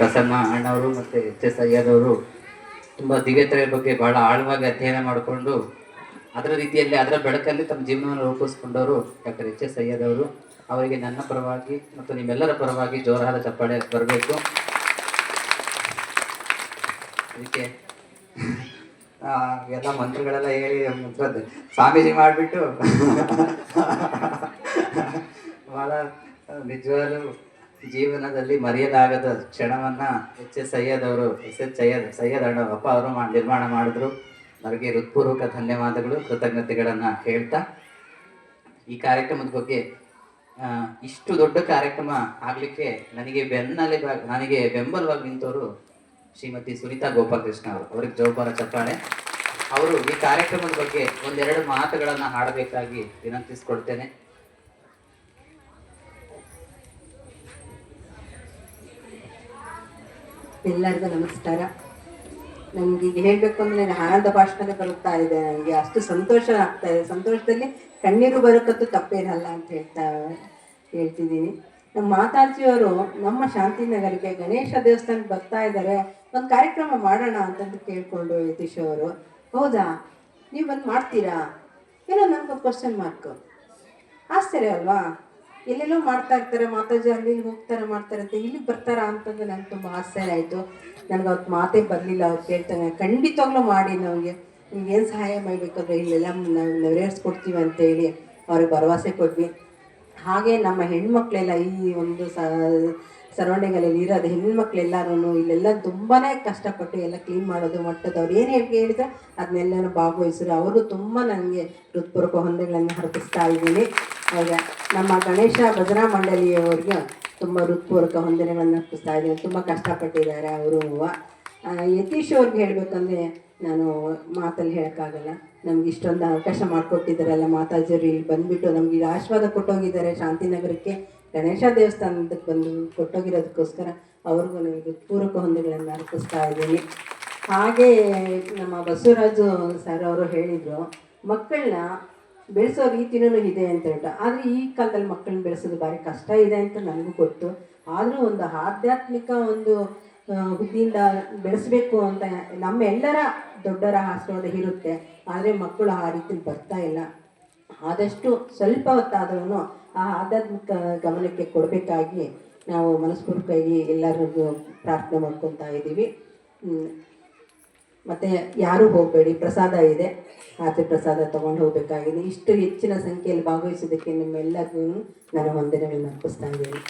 ಪ್ರಸನ್ನ ಅಣ್ಣವರು ಮತ್ತು H S ಅಯ್ಯರವರು ತುಂಬ ದಿವ್ಯತೆಯ ಬಗ್ಗೆ ಬಹಳ ಆಳವಾಗಿ ಅಧ್ಯಯನ ಮಾಡಿಕೊಂಡು ಅದರ ರೀತಿಯಲ್ಲಿ, ಅದರ ಬೆಳಕಲ್ಲಿ ತಮ್ಮ ಜೀವನವನ್ನು ರೂಪಿಸ್ಕೊಂಡವರು ಡಾಕ್ಟರ್ ಎಚ್ ಎಸ್ ಅಯ್ಯದವರು. ಅವರಿಗೆ ನನ್ನ ಪರವಾಗಿ ಮತ್ತು ನಿಮ್ಮೆಲ್ಲರ ಪರವಾಗಿ ಜೋರಾದ ಚಪ್ಪಾಳೆ ಬರಬೇಕು. ಅದಕ್ಕೆ ಎಲ್ಲ ಮಂತ್ರಗಳೆಲ್ಲ ಹೇಳಿ ಸ್ವಾಮೀಜಿ ಮಾಡಿಬಿಟ್ಟು ಭಾಳ ನಿಜವಾಗ್ಲೂ ಜೀವನದಲ್ಲಿ ಮರೆಯಲಾಗದ ಕ್ಷಣವನ್ನ ಎಚ್ ಎಸ್ ಸೈಯದ್ ಅವರು ಎಸ್ ಎಸ್ ಸೈಯದ್ ಸೈಯದ್ ಅಣ್ಣ ಅಪ್ಪ ಅವರು ನಿರ್ಮಾಣ ಮಾಡಿದ್ರು. ಅವರಿಗೆ ಹೃತ್ಪೂರ್ವಕ ಧನ್ಯವಾದಗಳು, ಕೃತಜ್ಞತೆಗಳನ್ನು ಹೇಳ್ತಾ. ಈ ಕಾರ್ಯಕ್ರಮದ ಬಗ್ಗೆ ಇಷ್ಟು ದೊಡ್ಡ ಕಾರ್ಯಕ್ರಮ ಆಗಲಿಕ್ಕೆ ನನಗೆ ಬೆನ್ನಲ್ಲಿ ನನಗೆ ಬೆಂಬಲವಾಗಿ ನಿಂತವರು ಶ್ರೀಮತಿ ಸುನೀತಾ ಗೋಪಾಲಕೃಷ್ಣ ಅವರು. ಅವ್ರಿಗೆ ಜೋಪಾನ ಚಪ್ಪಾಳೆ. ಅವರು ಈ ಕಾರ್ಯಕ್ರಮದ ಬಗ್ಗೆ ಒಂದೆರಡು ಮಾತುಗಳನ್ನು ಹಾಡಬೇಕಾಗಿ ವಿನಂತಿಸ್ಕೊಳ್ತೇನೆ. ಎಲ್ಲರಿಗೂ ನಮಸ್ಕಾರ. ನನಗೆ ಈಗ ಹೇಳಬೇಕು ಅಂದರೆ ನನಗೆ ಆನಂದ ಭಾಷಣದ ಬರುತ್ತಾ ಇದೆ. ನನಗೆ ಅಷ್ಟು ಸಂತೋಷ ಆಗ್ತಾ ಇದೆ. ಸಂತೋಷದಲ್ಲಿ ಕಣ್ಣೀರು ಬರೋಕ್ಕಂತೂ ತಪ್ಪೇನಲ್ಲ ಅಂತ ಹೇಳ್ತಾ ಹೇಳ್ತಿದ್ದೀನಿ. ನಮ್ಮ ಮಾತಾಜಿಯವರು ನಮ್ಮ ಶಾಂತಿನಗರಕ್ಕೆ ಗಣೇಶ ದೇವಸ್ಥಾನಕ್ಕೆ ಬರ್ತಾ ಇದ್ದಾರೆ. ಒಂದು ಕಾರ್ಯಕ್ರಮ ಮಾಡೋಣ ಅಂತಂದು ಕೇಳಿಕೊಂಡು ಯತೀಶ್ ಅವರು. ಹೌದಾ? ನೀವು ಬಂದು ಮಾಡ್ತೀರಾ? ಏನೋ ನನಗೊಂದು ಕ್ವಶನ್ ಮಾರ್ಕು ಆಶ್ಚರ್ಯ ಅಲ್ವಾ? ಎಲ್ಲೆಲ್ಲೋ ಮಾಡ್ತಾ ಇರ್ತಾರೆ ಮಾತಾಜಿ ಅಲ್ಲಿ ಹೋಗ್ತಾರೆ ಮಾಡ್ತಾರೆ ಅಂತ ಇಲ್ಲಿಗೆ ಬರ್ತಾರಾ ಅಂತಂದು ನಂಗೆ ತುಂಬ ಆಶ್ಚರ್ಯ ಆಯಿತು. ನನಗೆ ಅವತ್ತು ಮಾತೇ ಬರಲಿಲ್ಲ, ಅವ್ರು ಕೇಳ್ತಾನೆ ಖಂಡಿತವಾಗ್ಲೂ ಮಾಡಿ ನಮಗೆ ನಿಮ್ಗೆ ಏನು ಸಹಾಯ ಮಾಡಬೇಕಾದ್ರೆ, ಇಲ್ಲೆಲ್ಲ ನಾವು ಅಂತ ಹೇಳಿ ಅವ್ರಿಗೆ ಭರವಸೆ ಕೊಟ್ವಿ. ಹಾಗೆ ನಮ್ಮ ಹೆಣ್ಮಕ್ಳೆಲ್ಲ ಈ ಒಂದು ಸರೌಂಡಿಂಗಲ್ಲಿ ಇರೋದು ಹೆಣ್ಮಕ್ಳೆಲ್ಲರೂ ಇಲ್ಲೆಲ್ಲ ತುಂಬಾ ಕಷ್ಟಪಟ್ಟು ಎಲ್ಲ ಕ್ಲೀನ್ ಮಾಡೋದು, ಮಟ್ಟದವ್ರು ಏನು ಹೇಳಿ ಹೇಳಿದ್ರೆ ಅದನ್ನೆಲ್ಲನೂ ಭಾಗವಹಿಸಿದ್ರು ಅವರು ತುಂಬ ನನಗೆ ಹೃತ್ಪೂರ್ವಕ ಹೊಂದೆಗಳನ್ನು ಅರ್ಪಿಸ್ತಾ ಇದ್ದೀನಿ. ಹಾಗೆ ನಮ್ಮ ಗಣೇಶ ಭಜನಾ ಮಂಡಳಿಯವರಿಗೆ ತುಂಬ ಹೃತ್ಪೂರ್ವಕ ಹೊಂದನೆಗಳನ್ನು ಅರ್ಪಿಸ್ತಾ ಇದ್ದೀನಿ. ತುಂಬ ಕಷ್ಟಪಟ್ಟಿದ್ದಾರೆ ಅವರು. ಯತೀಶ್ ಅವ್ರಿಗೆ ಹೇಳಬೇಕಂದ್ರೆ ನಾನು ಮಾತಲ್ಲಿ ಹೇಳೋಕ್ಕಾಗಲ್ಲ. ನಮ್ಗೆ ಇಷ್ಟೊಂದು ಅವಕಾಶ ಮಾಡಿಕೊಟ್ಟಿದ್ದಾರಲ್ಲ ಮಾತಾಜಿಯವರು ಇಲ್ಲಿ ಬಂದುಬಿಟ್ಟು ನಮಗೆ ಆಶೀರ್ವಾದ ಕೊಟ್ಟೋಗಿದ್ದಾರೆ ಶಾಂತಿನಗರಕ್ಕೆ. ಗಣೇಶ ದೇವಸ್ಥಾನದಕ್ಕೆ ಬಂದು ಕೊಟ್ಟೋಗಿರೋದಕ್ಕೋಸ್ಕರ ಅವ್ರಿಗೂ ನನಗೆ ಪೂರಕ ಹೊಂದಗಳನ್ನು ಅರ್ಪಿಸ್ತಾ ಇದ್ದೀನಿ. ಹಾಗೆ ನಮ್ಮ ಬಸವರಾಜು ಸರ್ ಅವರು ಹೇಳಿದರು, ಮಕ್ಕಳನ್ನ ಬೆಳೆಸೋ ರೀತಿನೂ ಇದೆ ಅಂತ ಹೇಳ್ಬಿಟ್ಟು. ಆದರೆ ಈ ಕಾಲದಲ್ಲಿ ಮಕ್ಕಳನ್ನ ಬೆಳೆಸೋದು ಭಾರಿ ಕಷ್ಟ ಇದೆ ಅಂತ ನನಗೂ ಗೊತ್ತು. ಆದರೂ ಒಂದು ಆಧ್ಯಾತ್ಮಿಕ ಒಂದು ಬುದ್ಧಿಯಿಂದ ಬೆಳೆಸಬೇಕು ಅಂತ ನಮ್ಮೆಲ್ಲರ ದೊಡ್ಡರ ಆಶೀರ್ವಾದ ಇರುತ್ತೆ. ಆದರೆ ಮಕ್ಕಳು ಆ ರೀತಿ ಬರ್ತಾ ಇಲ್ಲ. ಆದಷ್ಟು ಸ್ವಲ್ಪ ಹೊತ್ತಾದ್ರೂ ಆ ಆಧ್ಯಾತ್ಮಿಕ ಗಮನಕ್ಕೆ ಕೊಡಬೇಕಾಗಿ ನಾವು ಮನಸ್ಪೂರ್ವಕವಾಗಿ ಎಲ್ಲರಿಗೂ ಪ್ರಾರ್ಥನೆ ಮಾಡ್ಕೊತಾ ಇದ್ದೀವಿ. ಮತ್ತು ಮತ್ತೆ ಯಾರೂ ಹೋಗಬೇಡಿ, ಪ್ರಸಾದ ಇದೆ. ಆಚೆ ಪ್ರಸಾದ ತಗೊಂಡು ಹೋಗಬೇಕಾಗಿದೆ. ಇಷ್ಟು ಹೆಚ್ಚಿನ ಸಂಖ್ಯೆಯಲ್ಲಿ ಭಾಗವಹಿಸೋದಕ್ಕೆ ನಿಮ್ಮೆಲ್ಲರಿಗೂ ನಾನು ವಂದನೆಗಳನ್ನು ಅರ್ಪಿಸ್ತಾ ಇದ್ದೀನಿ.